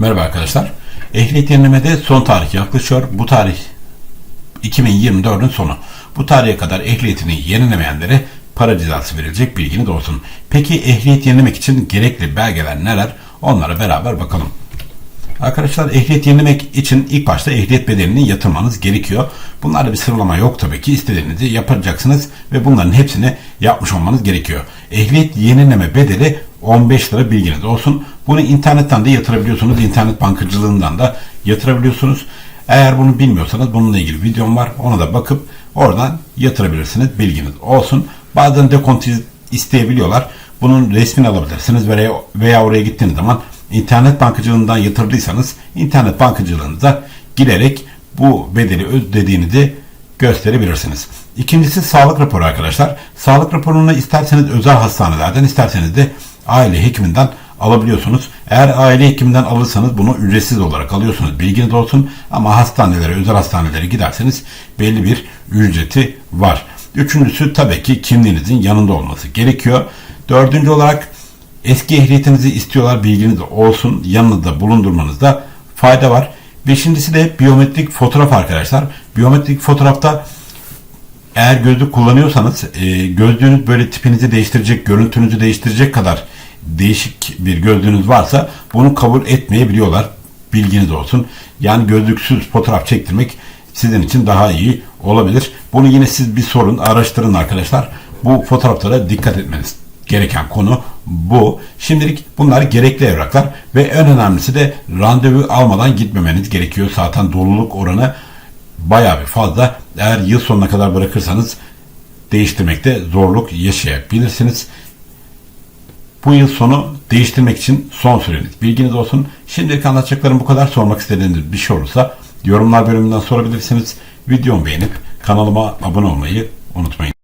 Merhaba arkadaşlar. Ehliyet yenilemede son tarih yaklaşıyor. Bu tarih 2024'ün sonu. Bu tarihe kadar ehliyetini yenilemeyenlere para cezası verilecek bilginiz olsun. Peki ehliyet yenilemek için gerekli belgeler neler? Onlara beraber bakalım. Arkadaşlar ehliyet yenilemek için ilk başta ehliyet bedelini yatırmanız gerekiyor. Bunlarda bir sıralama yok tabii ki. İstediğinizi yapacaksınız ve bunların hepsini yapmış olmanız gerekiyor. Ehliyet yenileme bedeli 15 lira bilginiz olsun. Bunu internetten de yatırabiliyorsunuz. İnternet bankacılığından da yatırabiliyorsunuz. Eğer bunu bilmiyorsanız bununla ilgili videom var. Ona da bakıp oradan yatırabilirsiniz. Bilginiz olsun. Bazen dekontu isteyebiliyorlar. Bunun resmini alabilirsiniz veya, veya oraya gittiğiniz zaman internet bankacılığından yatırdıysanız internet bankacılığınıza girerek bu bedeli ödediğinizi gösterebilirsiniz. İkincisi sağlık raporu arkadaşlar. Sağlık raporunu isterseniz özel hastanelerden isterseniz de aile hekiminden alabiliyorsunuz. Eğer aile hekiminden alırsanız bunu ücretsiz olarak alıyorsunuz. Bilginiz olsun ama hastanelere, özel hastanelere giderseniz belli bir ücreti var. Üçüncüsü tabii ki kimliğinizin yanında olması gerekiyor. Dördüncü olarak eski ehliyetinizi istiyorlar bilginiz olsun yanınızda bulundurmanızda fayda var. Beşincisi de biyometrik fotoğraf arkadaşlar. Biyometrik fotoğrafta eğer gözlük kullanıyorsanız e, gözlüğünüz böyle tipinizi değiştirecek, görüntünüzü değiştirecek kadar değişik bir gözlüğünüz varsa bunu kabul etmeyebiliyorlar. Bilginiz olsun. Yani gözlüksüz fotoğraf çektirmek sizin için daha iyi olabilir. Bunu yine siz bir sorun, araştırın arkadaşlar. Bu fotoğraflara dikkat etmeniz gereken konu bu. Şimdilik bunlar gerekli evraklar ve en önemlisi de randevu almadan gitmemeniz gerekiyor. Zaten doluluk oranı bayağı bir fazla. Eğer yıl sonuna kadar bırakırsanız değiştirmekte zorluk yaşayabilirsiniz. Bu yıl sonu değiştirmek için son süreniz. Bilginiz olsun. Şimdilik anlatacaklarım bu kadar. Sormak istediğiniz bir şey olursa yorumlar bölümünden sorabilirsiniz. Videomu beğenip kanalıma abone olmayı unutmayın.